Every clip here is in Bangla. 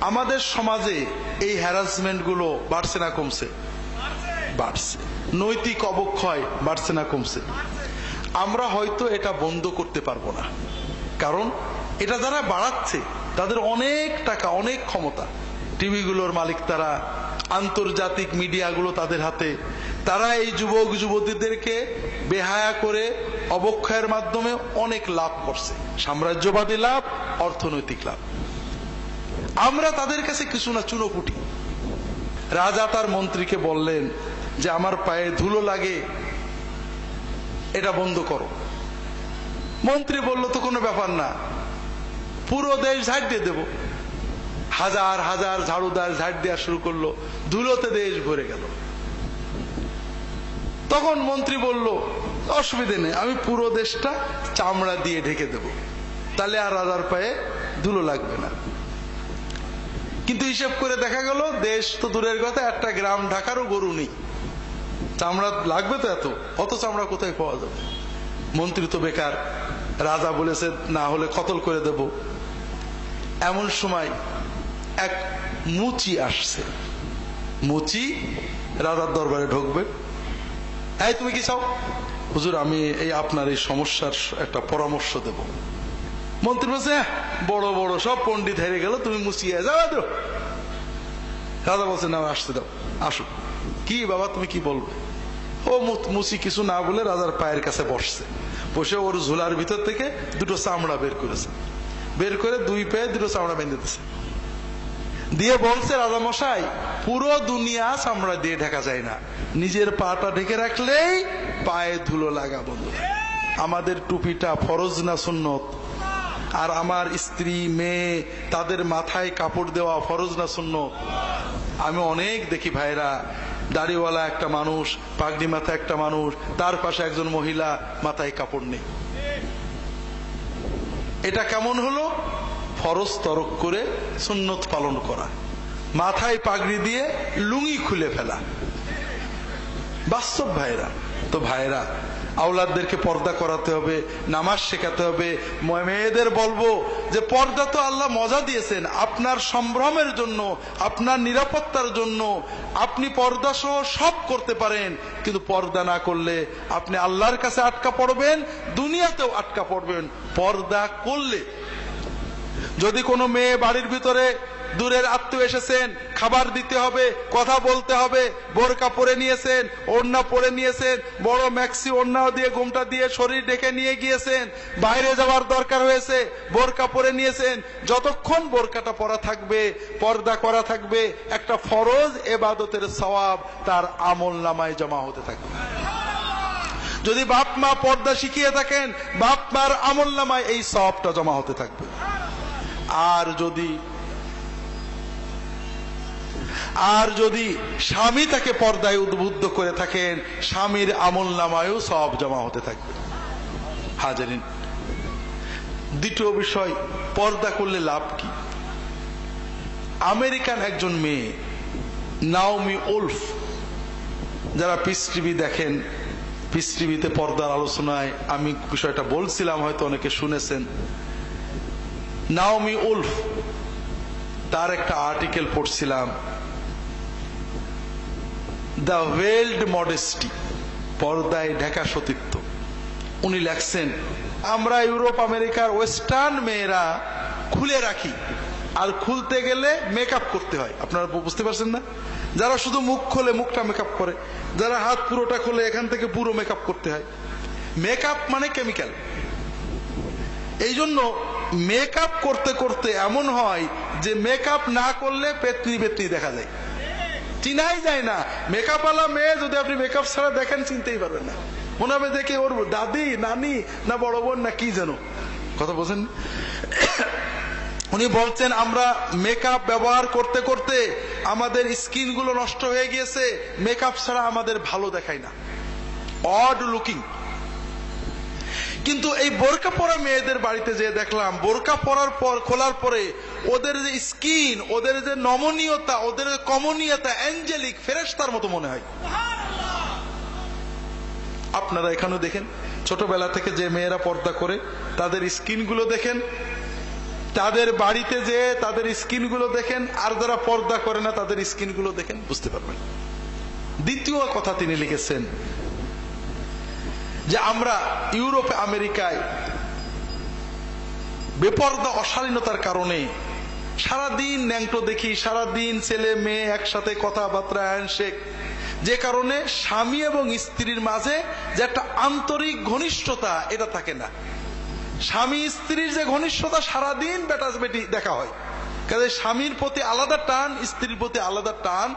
আমাদের সমাজে এই হ্যারাসমেন্টগুলো বাড়ছে না কমছে। বাড়ছে। নৈতিক অবক্ষয় বাড়ছে না কমছে। আমরা হয়তো এটা বন্ধ করতে পারব না। কারণ এটা যারা বাড়াচ্ছে, তাদের অনেক টাকা, অনেক ক্ষমতা। টিভিগুলোর মালিক তারা, আন্তর্জাতিক মিডিয়াগুলো তাদের হাতে। তারা এই যুবক, যুবতীদেরকে বেহায়া করে অবক্ষয়ের মাধ্যমে অনেক লাভ করছে। সাম্রাজ্যবাদী লাভ, অর্থনৈতিক লাভ। আমরা তাদের কাছে কিছু না, চুনোপুটি। রাজা তার মন্ত্রীকে বললেন যে, আমার পায়ে ধুলো লাগে, এটা বন্ধ করো। মন্ত্রী বলল, তো কোনো ব্যাপার না, পুরো দেশ ঝাড় দিয়ে দেব। হাজার হাজার ঝাড়ুদার ঝাড় দেওয়া শুরু করল, ধুলোতে দেশ ভরে গেল। তখন মন্ত্রী বলল, অসুবিধে নেই, আমি পুরো দেশটা চামড়া দিয়ে ঢেকে দেব, তাহলে আর রাজার পায়ে ধুলো লাগবে না। কিন্তু হিসেব করে দেখা গেল, দেশ তো দূরের কথা, একটা গ্রাম ঢাকারও গরু নেই। চামড়া লাগবে তো এত, অত চামড়া কোথায় পাওয়া যাবে? মন্ত্রী তো বেকার, রাজা বলেছে, না হলে কতল করে দেব। এমন সময় এক মুচি আসছে। মুচি রাজার দরবারে ঢুকবে। এই, তুমি কি চাও? হুজুর, আমি এই আপনার এই সমস্যার একটা পরামর্শ দেব। মন্ত্রী বলছে "হ্যাঁ, বড় বড় সব পণ্ডিত হেরে গেল তুমি মুচিয়ে যাও তো রাজা বলছে না আসতে দাও আসো। কি বাবা তুমি কি বলবে? ও মু- মুচি কিছু না বলে রাজার পায়ের কাছে বসছে। বসে ওর ঝোলার ভিতর থেকে দুটো চামড়া বের করেছে। বের করে দুই পায়ে দুটো চামড়া বেঁধে দিছে দিয়ে বলছে রাজা মশাই পুরো দুনিয়া চামড়া দিয়ে ঢাকা যায় না। নিজের পাটা ঢেকে রাখলেই পায়ে ধুলো লাগা বন্ধু। আমাদের টুপিটা ফরজ না সুন্নত? আর আমার স্ত্রী, মেয়ে, তাদের মাথায় কাপড় দেওয়া ফরজ না শূন্য আমি অনেক দেখি ভাইরা, দাড়িওয়ালা একটা মানুষ, পাগড়ি মাথা একটা মানুষ, তার পাশে একজন মহিলা মাথায় কাপড় নেই। এটা কেমন হলো? ফরজ তরক করে সুন্নত পালন করা। মাথায় পাগড়ি দিয়ে লুঙ্গি খুলে ফেলা। বাস্তব ভাইরা, তো ভাইরা আওলাদদেরকে পর্দা করাতে হবে, নামাজ শেখাতে হবে। মেয়েদের বলব যে পর্দা তো আল্লাহ মজা দিয়েছেন। আপনার সম্ভ্রমের জন্য, আপনার নিরাপত্তার জন্য আপনি পর্দা সহ সব করতে পারেন, কিন্তু পর্দা না করলে আপনি আল্লাহর কাছে আটকা পড়বেন, দুনিয়াতেও আটকা পড়বেন। পর্দা করলে যদি কোনো মেয়ে বাড়ির ভিতরে দূরের আত্মীয় এসেছেন, খাবার দিতে হবে, কথা বলতে হবে, বোরকা পরে নিয়েছেন, ওড়না পরে নিয়েছেন, বড় ম্যাক্সি ওড়না দিয়ে ঘুমটা দিয়ে শরীর ডেকে নিয়ে গিয়েছেন, বাইরে যাওয়ার দরকার হয়েছে, বোরকা পরে নিয়েছেন, যতক্ষণ বোরকাটা পরা থাকবে, পর্দা করা থাকবে, একটা ফরজ এবাদতের সওয়াব তার আমল নামায় জমা হতে থাকবে। যদি বাপ মা পর্দা শিখিয়ে থাকেন, বাপ মার আমল নামায় এই সবটা জমা হতে থাকবে। আর যদি আর যদি স্বামী তাকে পর্দায় উদ্বুদ্ধ করে থাকেন, স্বামীর আমল নামায়ও সব জমা হতে থাকবে। হাজারিন, দ্বিতীয় বিষয়, পর্দা করলে লাভ কি? আমেরিকান একজন মেয়ে, নাওমি উলফ যারা পিস টিভি দেখেন, পিস টিভিতে পর্দার আলোচনায়, আমি বিষয়টা বলছিলাম, হয়তো অনেকে শুনেছেন। নাওমি উলফ তার একটা আর্টিকেল পড়ছিলাম। দ্য ওয়েল্ড মডেস্টি পর্দায় ঢাকা সতীত্ব উনি লেখছেন, আমরা ইউরোপ, আমেরিকার ওয়েস্টার্ন মেয়েরা খুলে রাখি। আর খুলতে গেলে মেকআপ করতে হয়। আপনারা বুঝতে পারছেন না? যারা শুধু মুখ খোলে, মুখটা মেকআপ করে, যারা হাত পুরোটা খোলে, এখান থেকে পুরো মেকআপ করতে হয়। মেকআপ মানে কেমিক্যাল এই জন্য মেকআপ করতে করতে এমন হয় যে মেকআপ না করলে পেতনি পেতনি দেখা যায়। চিনাই যায় না। মেকআপ আলা মেয়ে যদি আপনি মেকআপ ছাড়া দেখেন, চিনতেই পারবেন না। মনে হবে দেখে ওর দাদি, নানি, না বড় বোন, না কি যেন। কথা বলছেন? উনি বলছেন, আমরা মেকআপ ব্যবহার করতে করতে আমাদের স্কিনগুলো নষ্ট হয়ে গিয়েছে। মেকআপ ছাড়া আমাদের ভালো দেখায় না। অড লুকিং কিন্তু এই বোরকা পরা মেয়েদের বাড়িতে যে দেখলাম, বোরকা পরার পর, খোলার পরে ওদের যে স্কিন, ওদের যে নমনীয়তা, ওদের যে কমনীয়তা, অ্যাঞ্জেলিক, ফেরেশতার মতো মনে হয়। আপনারা এখানেও দেখেন, ছোটবেলা থেকে যে মেয়েরা পর্দা করে, তাদের স্কিনগুলো দেখেন, তাদের বাড়িতে যে তাদের স্কিনগুলো দেখেন, আর যারা পর্দা করে না, তাদের স্কিনগুলো দেখেন, বুঝতে পারবেন। দ্বিতীয় কথা তিনি লিখেছেন যে আমরা ইউরোপে, আমেরিকায় বেপর্দা, অশালীনতার কারণে সারাদিন ন্যাংটো দেখি, সারাদিন ছেলে, মেয়ে একসাথে কথাবার্তা হ্যান্ডশেক যে কারণে স্বামী এবং স্ত্রীর মাঝে যে একটা আন্তরিক ঘনিষ্ঠতা, এটা থাকে না। স্বামী, স্ত্রীর যে ঘনিষ্ঠতা, সারাদিন বেটাস বেটি দেখা হয়। কাজে স্বামীর প্রতি আলাদা টান, স্ত্রীর প্রতি আলাদা টান,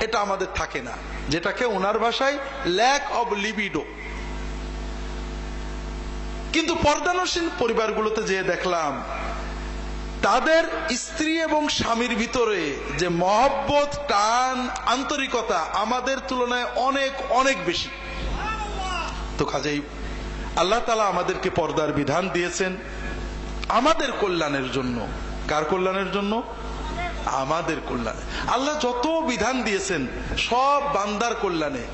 এটা আমাদের থাকে না। যেটাকে ওনার ভাষায় ল্যাক অব লিবিডো কিন্তু পর্দানসীন পরিবারগুলোতে যেয়ে দেখলাম, তাদের স্ত্রী এবং স্বামীর ভিতরে যে মহব্বত, টান, আন্তরিকতা আমাদের তুলনায় অনেক অনেক বেশি। তো কাজেই আল্লাহ তালা আমাদেরকে পর্দার বিধান দিয়েছেন আমাদের কল্যাণের জন্য। কার কল্যাণের জন্য? আমাদের কল্যাণে। আল্লাহ যত বিধান দিয়েছেন, সব বান্দার কল্যাণে।